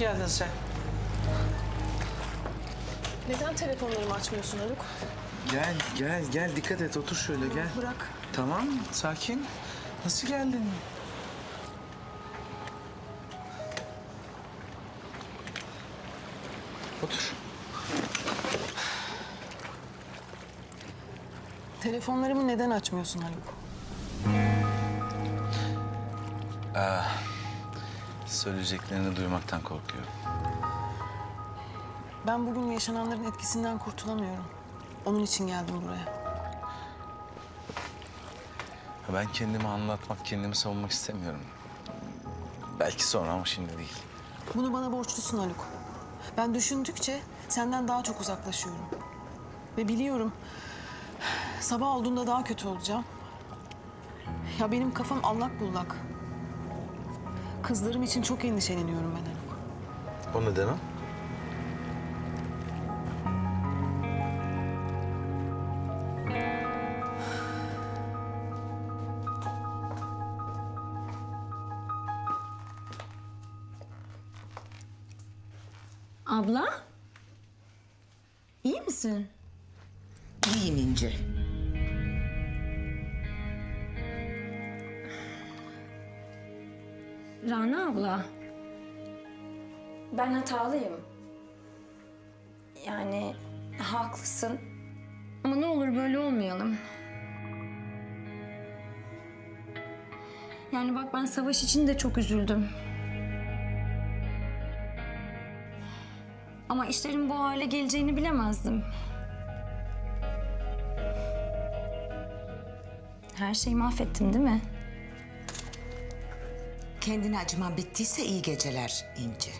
geldin sen? Neden telefonlarımı açmıyorsun Haluk? Gel, gel, gel. Dikkat et. Otur şöyle gel. Bırak. Tamam, sakin. Nasıl geldin? Otur. Telefonlarımı neden açmıyorsun Haluk? Söyleyeceklerini duymaktan korkuyorum. Ben bugün yaşananların etkisinden kurtulamıyorum. Onun için geldim buraya. Ben kendimi anlatmak, kendimi savunmak istemiyorum. Belki sonra ama şimdi değil. Bunu bana borçlusun Haluk. Ben düşündükçe senden daha çok uzaklaşıyorum. Ve biliyorum sabah olduğunda daha kötü olacağım. Ya benim kafam allak bullak. Kızlarım için çok endişeleniyorum ben Haluk. O neden o? Abla? İyi misin? İyiyim İnce. Rana abla. Ben hatalıyım. Yani haklısın. Ama ne olur böyle olmayalım. Yani bak ben savaş için de çok üzüldüm. Ama işlerin bu hale geleceğini bilemezdim. Her şeyi mahvettim değil mi? Kendine acıman bittiyse iyi geceler İnce.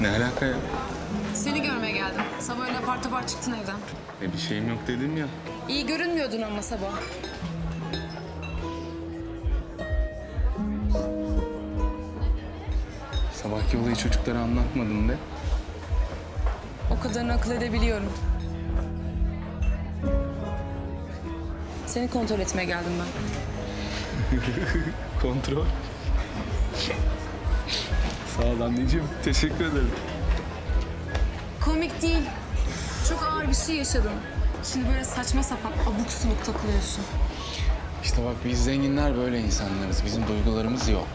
Ne alaka ya? Seni görmeye geldim. Sabah öyle apar topar çıktın evden. E bir şeyim yok dedim ya. İyi görünmüyordun ama sabah. Sabahki olayı çocuklara anlatmadım de. O kadarını akıl edebiliyorum. Seni kontrol etmeye geldim ben. Kontrol. Sağ ol anneciğim. Teşekkür ederim. Komik değil. Çok ağır bir şey yaşadın. Şimdi böyle saçma sapan abuk subuk takılıyorsun. İşte bak biz zenginler böyle insanlarız. Bizim duygularımız yok.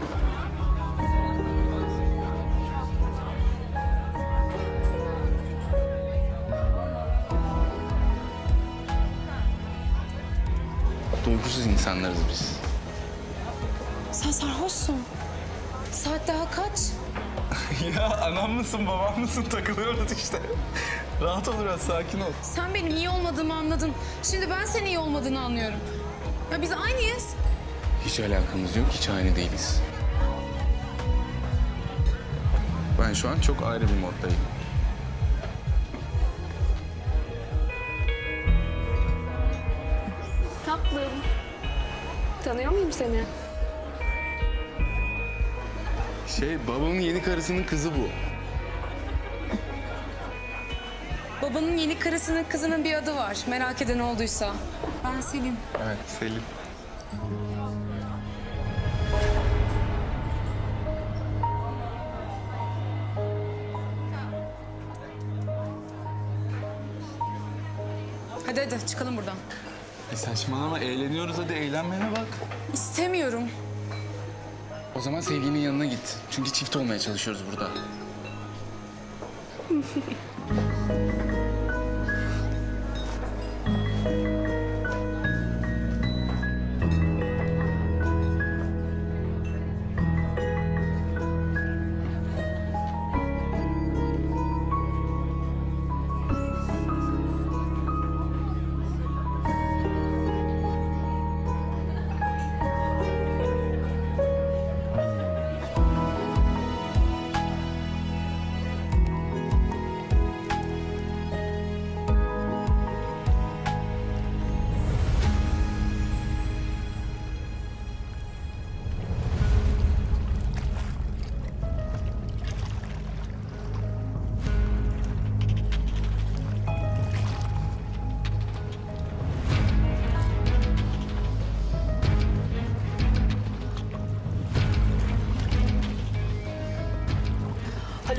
Duygusuz insanlarız biz. Sen sarhoşsun. Saat daha kaç? ya anam mısın babam mısın takılıyoruz işte. Rahat ol biraz sakin ol. Sen benim iyi olmadığımı anladın. Şimdi ben senin iyi olmadığını anlıyorum. Ya biz aynıyız. Hiç alakamız yok, hiç aynı değiliz. Ben şu an çok ayrı bir moddayım. Tatlım. Tanıyor muyum seni? Şey, babamın yeni karısının kızı bu. Babanın yeni karısının kızının bir adı var. Merak eden olduysa. Ben Selin. Evet, Selim. Hadi hadi çıkalım buradan. E saçmalama, eğleniyoruz hadi eğlenmene bak. İstemiyorum. O zaman sevgilinin yanına git. Çünkü çift olmaya çalışıyoruz burada.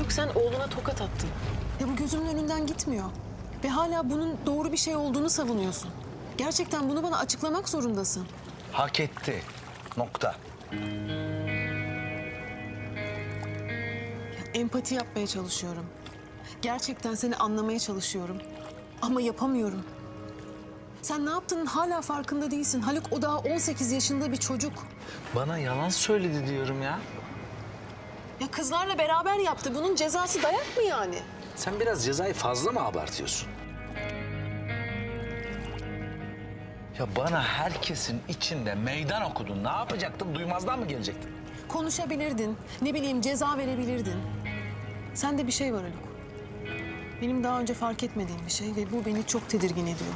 Sen oğluna tokat attın. Ya bu gözümün önünden gitmiyor. Ve hala bunun doğru bir şey olduğunu savunuyorsun. Gerçekten bunu bana açıklamak zorundasın. Hak etti. Nokta. Empati yapmaya çalışıyorum. Gerçekten seni anlamaya çalışıyorum. Ama yapamıyorum. Sen ne yaptığının hala farkında değilsin. Haluk o daha 18 yaşında bir çocuk. Bana yalan söyledi diyorum ya. Ya kızlarla beraber yaptı. Bunun cezası dayak mı yani? Sen biraz cezayı fazla mı abartıyorsun? Ya bana herkesin içinde meydan okudun. Ne yapacaktın? Duymazdan mı gelecektin? Konuşabilirdin. Ne bileyim ceza verebilirdin. Sende bir şey var Haluk. Benim daha önce fark etmediğim bir şey ve bu beni çok tedirgin ediyor.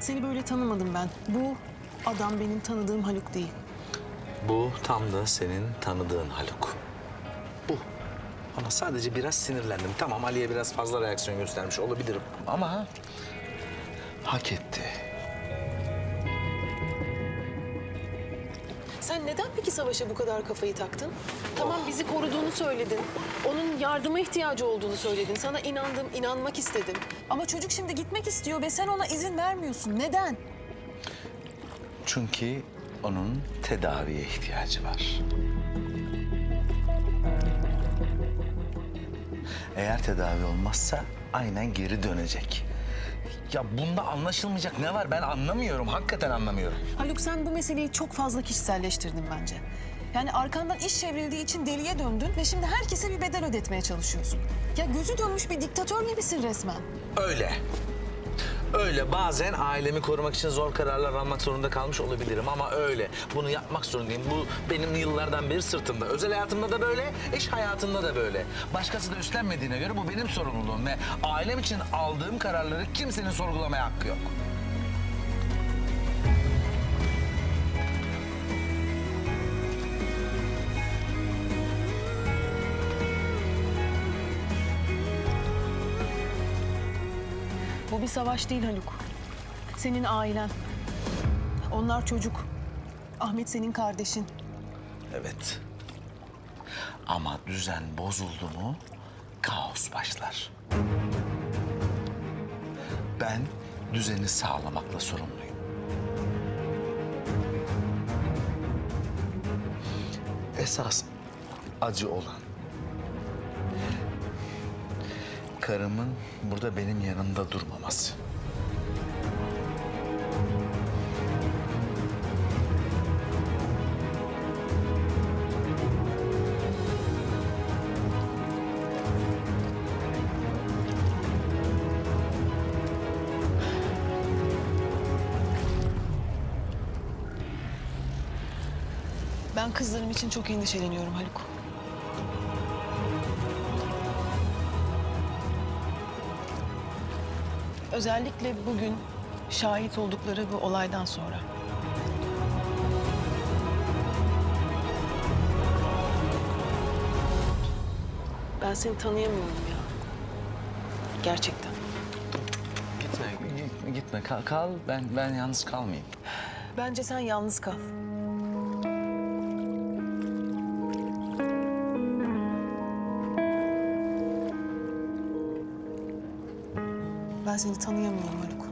Seni böyle tanımadım ben. Bu adam benim tanıdığım Haluk değil. Bu tam da senin tanıdığın Haluk. Bu. Ama sadece biraz sinirlendim. Tamam Ali'ye biraz fazla reaksiyon göstermiş olabilirim. Ama hak etti. Sen neden peki Savaş'a bu kadar kafayı taktın? Tamam bizi koruduğunu söyledin. Onun yardıma ihtiyacı olduğunu söyledin. Sana inandım, inanmak istedim. Ama çocuk şimdi gitmek istiyor ve sen ona izin vermiyorsun. Neden? Çünkü onun tedaviye ihtiyacı var. Eğer tedavi olmazsa aynen geri dönecek. Ya bunda anlaşılmayacak ne var ben anlamıyorum. Hakikaten anlamıyorum. Haluk sen bu meseleyi çok fazla kişiselleştirdin bence. Yani arkandan iş çevrildiği için deliye döndün ve şimdi herkese bir bedel ödetmeye çalışıyorsun. Ya gözü dönmüş bir diktatör gibisin resmen. Öyle. Öyle bazen ailemi korumak için zor kararlar almak zorunda kalmış olabilirim ama öyle. Bunu yapmak zorundayım. Bu benim yıllardan beri sırtımda. Özel hayatımda da böyle, iş hayatımda da böyle. Başkası da üstlenmediğine göre bu benim sorumluluğum ve ailem için aldığım kararları kimsenin sorgulamaya hakkı yok. Bu bir savaş değil Haluk. Senin ailen. Onlar çocuk. Ahmet senin kardeşin. Evet. Ama düzen bozuldu mu kaos başlar. Ben düzeni sağlamakla sorumluyum. Esas acı olan karımın burada benim yanımda durmaması. Ben kızlarım için çok endişeleniyorum Haluk. Özellikle bugün şahit oldukları bu olaydan sonra. Ben seni tanıyamıyorum ya. Gerçekten. Gitme, gitme. Kal, kal. Ben ben yalnız kalmayayım. Bence sen yalnız kal. Ben seni tanıyamıyorum Haluk.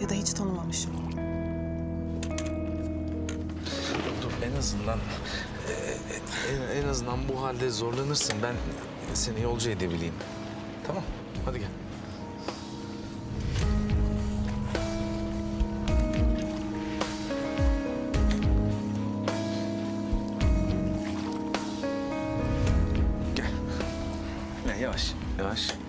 Ya da hiç tanımamışım. Dur en azından e, en, en azından bu halde zorlanırsın. Ben seni yolcu edebileyim. Tamam. Hadi gel. Gel. Ne yavaş yavaş.